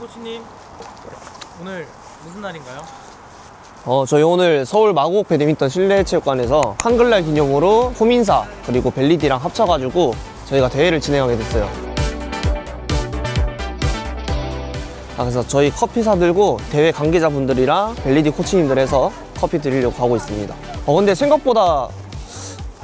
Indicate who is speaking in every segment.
Speaker 1: 코치님 오늘 무슨 날인가요?
Speaker 2: 어, 저희 오늘 서울 마곡 배드민턴 실내체육관에서 한글날 기념으로 호민사 그리고 벨리디랑 합쳐가지고 저희가 대회를 진행하게 됐어요. 아, 그래서 저희 커피 사들고 대회 관계자분들이랑 벨리디 코치님들 해서 커피 드리려고 하고 있습니다. 어, 근데 생각보다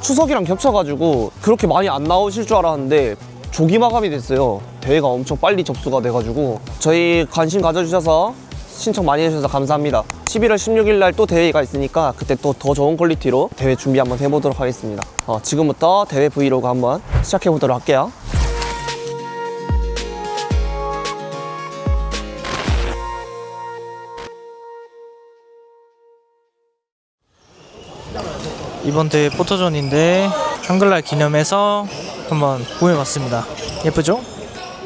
Speaker 2: 추석이랑 겹쳐가지고 그렇게 많이 안 나오실 줄 알았는데 조기 마감이 됐어요. 대회가 엄청 빨리 접수가 돼가지고 저희 관심 가져주셔서 신청 많이 해주셔서 감사합니다. 11월 16일 날 또 대회가 있으니까 그때 또 더 좋은 퀄리티로 대회 준비 한번 해보도록 하겠습니다. 어, 지금부터 대회 브이로그 한번 시작해 보도록 할게요.
Speaker 1: 이번 대회 포토존인데 한글날 기념해서 한번 구해봤습니다. 예쁘죠?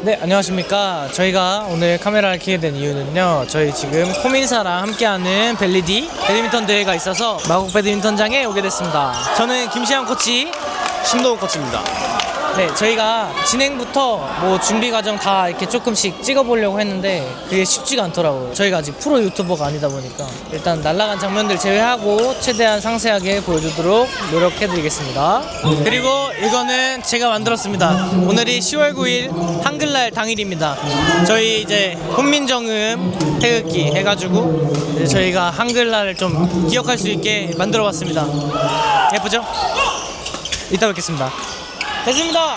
Speaker 1: 네, 안녕하십니까. 저희가 오늘 카메라를 켜게 된 이유는요. 저희 지금 호민사랑 함께하는 벨리디 배드민턴 대회가 있어서 마곡 배드민턴장에 오게 됐습니다. 저는 김시현 코치,
Speaker 2: 신동욱 코치입니다.
Speaker 1: 네, 저희가 진행부터 뭐 준비 과정 다 이렇게 조금씩 찍어보려고 했는데 그게 쉽지가 않더라고요. 저희가 아직 프로 유튜버가 아니다 보니까 일단 날라간 장면들 제외하고 최대한 상세하게 보여주도록 노력해드리겠습니다. 그리고 이거는 제가 만들었습니다. 오늘이 10월 9일 한글날 당일입니다. 저희 이제 훈민정음 태극기 해가지고 저희가 한글날을 좀 기억할 수 있게 만들어봤습니다. 예쁘죠? 이따 뵙겠습니다. 됐습니다.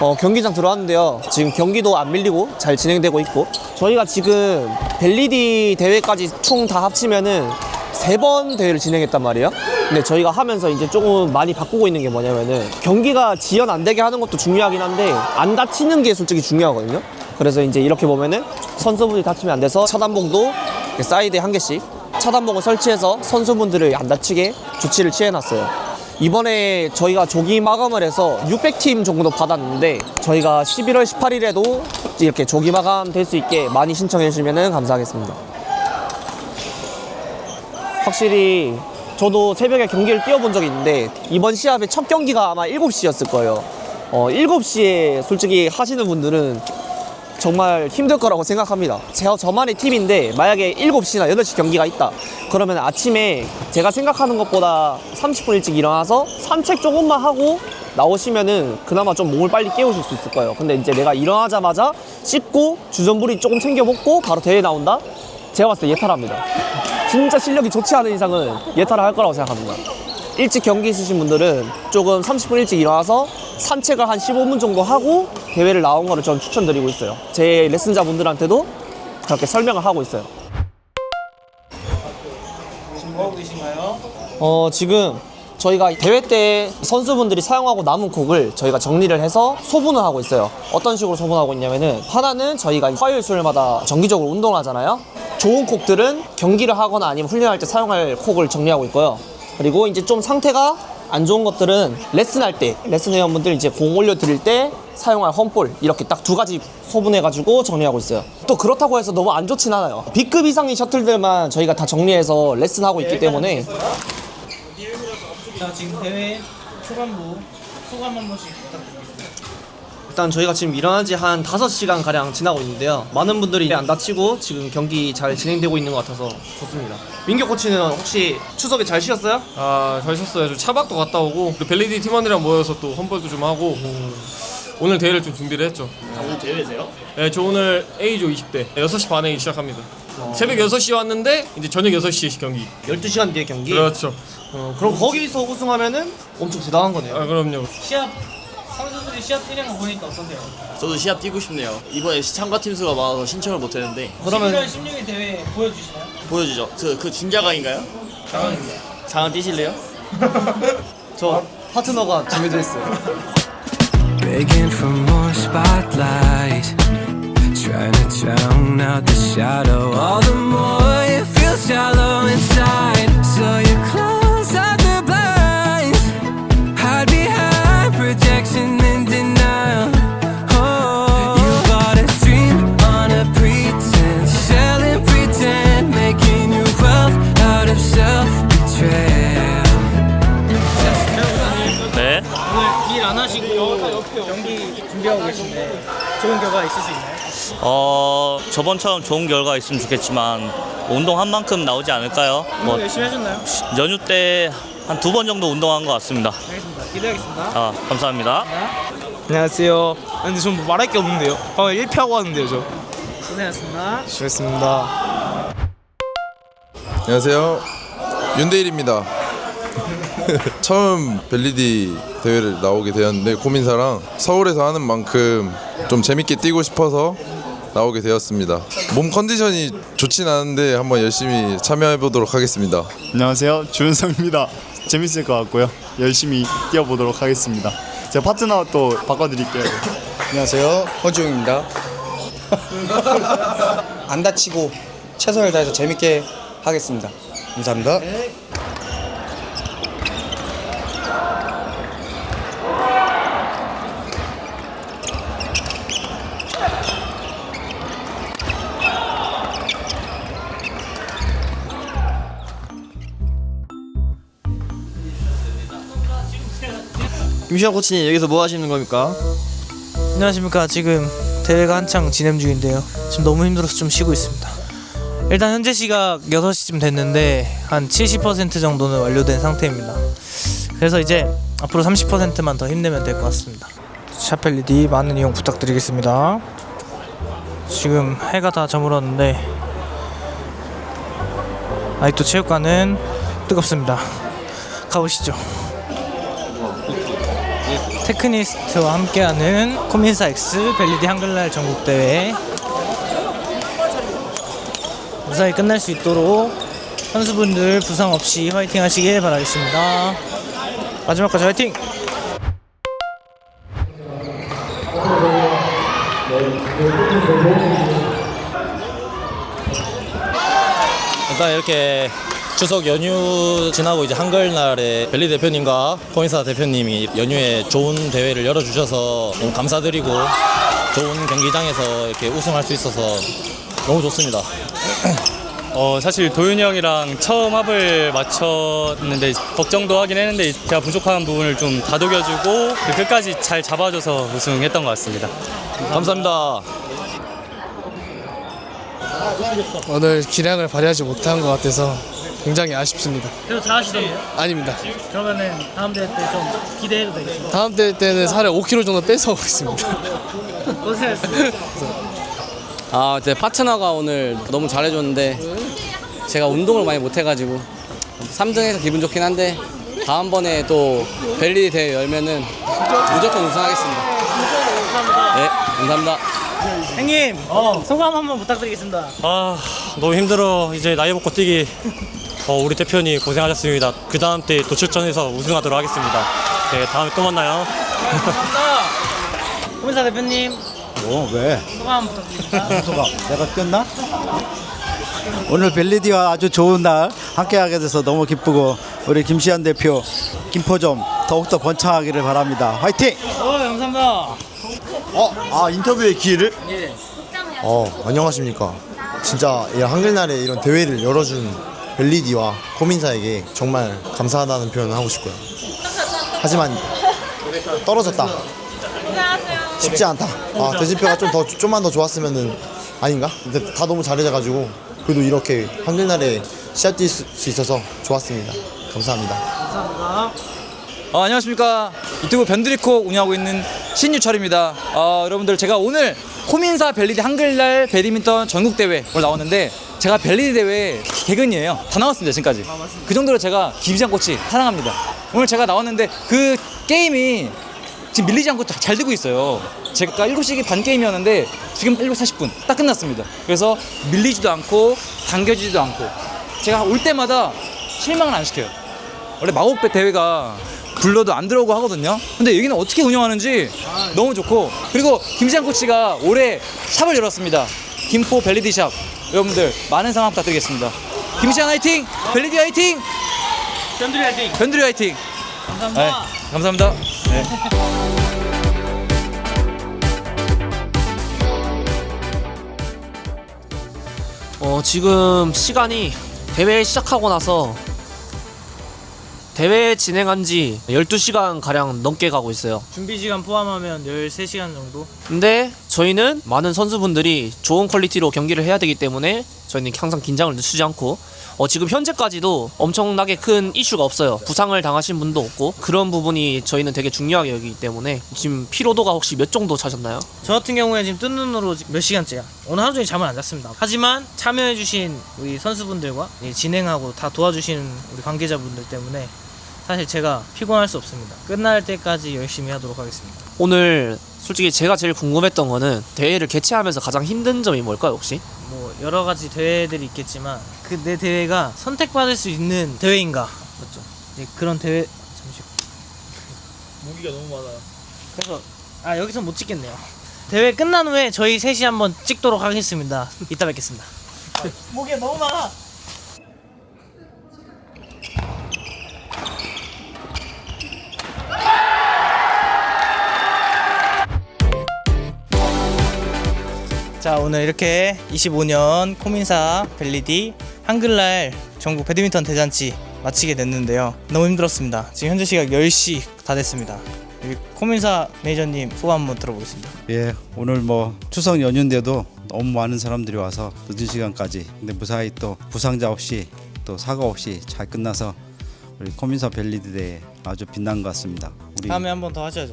Speaker 2: 어, 경기장 들어왔는데요. 지금 경기도 안 밀리고 잘 진행되고 있고 저희가 지금 벨리디 대회까지 총 다 합치면은 세 번 대회를 진행했단 말이에요. 근데 저희가 하면서 이제 조금 많이 바꾸고 있는 게 뭐냐면은 경기가 지연 안 되게 하는 것도 중요하긴 한데 안 다치는 게 솔직히 중요하거든요. 그래서 이제 이렇게 보면은 선수분이 다치면 안 돼서 차단봉도 사이드에 한 개씩 차단봉을 설치해서 선수분들을 안 다치게 조치를 취해놨어요. 이번에 저희가 조기 마감을 해서 600팀 정도 받았는데 저희가 11월 18일에도 이렇게 조기 마감 될 수 있게 많이 신청해 주시면 감사하겠습니다. 확실히 저도 새벽에 경기를 뛰어본 적이 있는데 이번 시합의 첫 경기가 아마 7시였을 거예요. 어, 7시에 솔직히 하시는 분들은 정말 힘들 거라고 생각합니다. 제가 저만의 팀인데 만약에 7시나 8시 경기가 있다. 그러면 아침에 제가 생각하는 것보다 30분 일찍 일어나서 산책 조금만 하고 나오시면은 그나마 좀 몸을 빨리 깨우실 수 있을 거예요. 근데 이제 내가 일어나자마자 씻고 주전부리 조금 챙겨 먹고 바로 대회 나온다? 제가 봤을 때 예탈합니다. 진짜 실력이 좋지 않은 이상은 예탈을 할 거라고 생각합니다. 일찍 경기 있으신 분들은 조금 30분 일찍 일어나서 산책을 한 15분 정도 하고 대회를 나온 거를 저는 추천드리고 있어요. 제 레슨자 분들한테도 그렇게 설명을 하고 있어요.
Speaker 1: 지금 뭐 하고 계신가요?
Speaker 2: 어, 지금 저희가 대회 때 선수분들이 사용하고 남은 곡을 저희가 정리를 해서 소분을 하고 있어요. 어떤 식으로 소분하고 있냐면은 하나는 저희가 화요일 수요일마다 정기적으로 운동을 하잖아요. 좋은 곡들은 경기를 하거나 아니면 훈련할 때 사용할 곡을 정리하고 있고요. 그리고 이제 좀 상태가 안 좋은 것들은 레슨할 때 레슨 회원분들 이제 공 올려 드릴 때 사용할 홈볼 이렇게 딱 두 가지 소분해 가지고 정리하고 있어요. 또 그렇다고 해서 너무 안 좋진 않아요. B급 이상의 셔틀들만 저희가 다 정리해서 레슨하고 있기 때문에
Speaker 1: 자 지금 대회 초반부 소감 한 번씩 부탁드리겠습니다.
Speaker 2: 일단 저희가 지금 일어난 지 한 5시간 가량 지나고 있는데요. 많은 분들이 안 다치고 지금 경기 잘 진행되고 있는 것 같아서 좋습니다. 민규 코치는 혹시 추석에 잘 쉬었어요?
Speaker 3: 아, 잘 쉬었어요. 저 차박도 갔다 오고 또 벨리디 팀원이랑 모여서 또 험벌도 좀 하고 오늘 대회를 좀 준비를 했죠.
Speaker 2: 오늘 대회세요?
Speaker 3: 네, 저 오늘 A조 20대 6시 반에 시작합니다. 새벽 6시에 왔는데 이제 저녁 6시에 경기.
Speaker 2: 12시간 뒤에 경기?
Speaker 3: 그렇죠.
Speaker 2: 어, 그럼 거기서 우승하면은 엄청 대단한 거네요.
Speaker 3: 아, 그럼요.
Speaker 1: 시합 선수들이 시합 뛰는 거 보니까 어떠세요?
Speaker 4: 저도 시합 뛰고 싶네요. 이번에 참가 팀 수가 많아서 신청을 못 했는데
Speaker 2: 그러면
Speaker 1: 11월 16일 대회 보여주시나요?
Speaker 4: 보여주죠. 그, 그 준자가인가요?
Speaker 1: 당황입니다.
Speaker 4: 장은 뛰실래요?
Speaker 2: 저 파트너가 정해져 있어요.
Speaker 5: Begging for more spotlight. Trying to drown out the shadow. All the more
Speaker 1: 경기 준비하고 계신데 좋은 결과 있을 수 있나요?
Speaker 6: 어 저번처럼 좋은 결과 있으면 좋겠지만 운동한 만큼 나오지 않을까요? 뭐
Speaker 1: 열심히 하셨나요?
Speaker 6: 연휴 때 한 두 번 정도 운동한 것 같습니다.
Speaker 1: 알겠습니다. 기대하겠습니다.
Speaker 6: 아 감사합니다.
Speaker 7: 안녕하세요. 근데 전뭐 말할 게 없는데요. 방금 1패하고 왔는데요, 저.
Speaker 1: 고생하셨습니다.
Speaker 7: 수고했습니다.
Speaker 8: 안녕하세요. 윤대일입니다. 처음 벨리디 대회를 나오게 되었는데 고민사랑 서울에서 하는 만큼 좀 재밌게 뛰고 싶어서 나오게 되었습니다. 몸 컨디션이 좋진 않은데 한번 열심히 참여해 보도록 하겠습니다.
Speaker 9: 안녕하세요 주은성입니다 재밌을 것 같고요 열심히 뛰어보도록 하겠습니다 제 파트너 또 바꿔드릴게요
Speaker 10: 안녕하세요. 허주웅입니다. 안 다치고 최선을 다해서 재밌게 하겠습니다. 감사합니다.
Speaker 4: 김시환 코치님 여기서 뭐 하시는 겁니까?
Speaker 1: 안녕하십니까. 지금 대회가 한창 진행 중인데요. 지금 너무 힘들어서 좀 쉬고 있습니다. 일단 현재 시각 6시쯤 됐는데 한 70% 정도는 완료된 상태입니다. 그래서 이제 앞으로 30%만 더 힘내면 될 것 같습니다. 샤펠리디 많은 이용 부탁드리겠습니다. 지금 해가 다 저물었는데 아직도 체육관은 뜨겁습니다. 가보시죠. 테크니스트와 함께하는 코민사 X 벨리디 한글날 전국대회 무사히 끝날 수 있도록 선수분들 부상 없이 화이팅 하시길 바라겠습니다. 마지막까지 화이팅!
Speaker 11: 일단 이렇게 추석 연휴 지나고 이제 한글날에 벨리 대표님과 코인사 대표님이 연휴에 좋은 대회를 열어주셔서 너무 감사드리고 좋은 경기장에서 이렇게 우승할 수 있어서 너무 좋습니다.
Speaker 6: 어 사실 도윤이 형이랑 처음 합을 맞췄는데 걱정도 하긴 했는데 제가 부족한 부분을 좀 다독여주고 끝까지 잘 잡아줘서 우승했던 것 같습니다.
Speaker 11: 감사합니다.
Speaker 7: 오늘 기량을 발휘하지 못한 것 같아서 굉장히 아쉽습니다.
Speaker 1: 그래도 잘하시던데요?
Speaker 7: 아닙니다.
Speaker 1: 그러면은 다음 대회 때 좀 기대해도 되겠습니다.
Speaker 7: 다음 대회 때는 살을 5kg 정도 뺏어오고 있습니다.
Speaker 1: 고생하셨습니다.
Speaker 11: 아, 제 파트너가 오늘 너무 잘해줬는데 제가 운동을 많이 못해가지고 3등해서 기분 좋긴 한데 다음번에 또 벨리 대회 열면은 무조건 우승하겠습니다. 네, 감사합니다.
Speaker 1: 형님 소감 한번 부탁드리겠습니다.
Speaker 6: 아 너무 힘들어 이제 나이 먹고 뛰기 어, 우리 대표님 고생하셨습니다 그 다음 때 도출전에서 우승하도록 하겠습니다 네 다음에 또 만나요
Speaker 1: 코민사 대표님
Speaker 10: 뭐 왜?
Speaker 1: 소감 부탁드립니다.
Speaker 10: 소감 내가 꼈나? 오늘 벨리디와 아주 좋은 날 함께하게 돼서 너무 기쁘고 우리 김시현 대표 김포점 더욱더 번창하기를 바랍니다. 화이팅!
Speaker 1: 어 감사합니다.
Speaker 10: 어, 아 인터뷰의 기회를?
Speaker 1: 예.
Speaker 10: 어, 안녕하십니까. 진짜 이 한글날에 이런 대회를 열어준 벨리디와 코민사에게 정말 감사하다는 표현을 하고 싶고요. 하지만 떨어졌다. 쉽지 않다. 아, 대진표가 좀 더 좀만 더 좋았으면은 아닌가? 근데 다 너무 잘해져가지고 그래도 이렇게 한글 날에 시합 뛸 수 있어서 좋았습니다. 감사합니다.
Speaker 12: 어, 안녕하십니까 유튜브 변드리코 운영하고 있는 신유철입니다 어, 여러분들 제가 오늘 코민사 벨리디 한글날 배드민턴 전국대회 오늘 나왔는데 제가 벨리디 대회 개근이에요. 다 나왔습니다 지금까지. 그 정도로 제가 김시장 코치 사랑합니다. 오늘 제가 나왔는데 그 게임이 지금 밀리지 않고 다- 잘 되고 있어요. 제가 7시 반 게임이었는데 지금 7시 40분 딱 끝났습니다. 그래서 밀리지도 않고 당겨지지도 않고 제가 올 때마다 실망을 안 시켜요. 원래 마법배 대회가 불러도 안 들어오고 하거든요. 근데 여기는 어떻게 운영하는지 너무 좋고 그리고 김시장 코치가 올해 샵을 열었습니다. 김포 벨리디 샵 여러분들 많은 사랑 부탁드리겠습니다. 김시장 화이팅, 벨리디 화이팅,
Speaker 1: 견들이 화이팅.
Speaker 12: 변두리 화이팅.
Speaker 1: 감사합니다.
Speaker 12: 네, 감사합니다. 네.
Speaker 13: 어, 지금 시간이 대회 시작하고 나서 대회 진행한 지 12시간 가량 넘게 가고 있어요.
Speaker 1: 준비 시간 포함하면 13시간 정도.
Speaker 13: 근데 저희는 많은 선수분들이 좋은 퀄리티로 경기를 해야 되기 때문에 저희는 항상 긴장을 늦추지 않고 어, 지금 현재까지도 엄청나게 큰 이슈가 없어요. 부상을 당하신 분도 없고 그런 부분이 저희는 되게 중요하게 여기기 때문에 지금 피로도가 혹시 몇 정도 차셨나요?
Speaker 1: 저 같은 경우에 지금 뜬 눈으로 몇 시간째야. 오늘 하루 종일 잠을 안 잤습니다. 하지만 참여해주신 우리 선수분들과 이 진행하고 다 도와주시는 우리 관계자분들 때문에 사실 제가 피곤할 수 없습니다. 끝날 때까지 열심히 하도록 하겠습니다.
Speaker 13: 오늘 솔직히 제가 제일 궁금했던 거는 대회를 개최하면서 가장 힘든 점이 뭘까요 혹시?
Speaker 1: 뭐 여러 가지 대회들이 있겠지만 그 내 대회가 선택받을 수 있는 대회인가 맞죠? 네, 그런 대회 잠시
Speaker 3: 무기가 너무 많아.
Speaker 1: 그래서 아 여기서 못 찍겠네요. 대회 끝난 후에 저희 셋이 한번 찍도록 하겠습니다. 이따 뵙겠습니다. 목이 너무 많아. 오늘 이렇게 25년 코민사 벨리디 한글날 전국 배드민턴 대잔치 마치게 됐는데요. 너무 힘들었습니다. 지금 현재 시각 10시 다 됐습니다. 우리 코민사 매니저님 소감 한번 들어보겠습니다.
Speaker 14: 예, 오늘 뭐 추석 연휴인데도 너무 많은 사람들이 와서 늦은 시간까지 근데 무사히 또 부상자 없이 또 사고 없이 잘 끝나서 우리 코민사 벨리드 대회 아주 빛난 것 같습니다. 우리
Speaker 1: 다음에 한 번 더 하셔야죠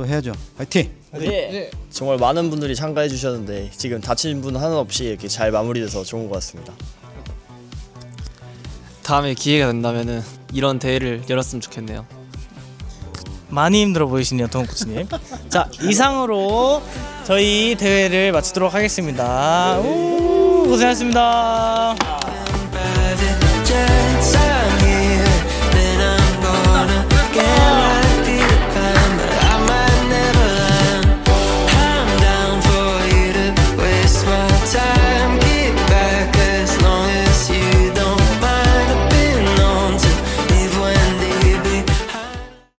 Speaker 14: 또 해야죠. 화이팅!
Speaker 4: 네. 정말 많은 분들이 참가해 주셨는데 지금 다친 분 하나 없이 이렇게 잘 마무리돼서 좋은 것 같습니다.
Speaker 13: 다음에 기회가 된다면은 이런 대회를 열었으면 좋겠네요.
Speaker 1: 많이 힘들어 보이시네요 동코치님 자 이상으로 저희 대회를 마치도록 하겠습니다 우, 고생하셨습니다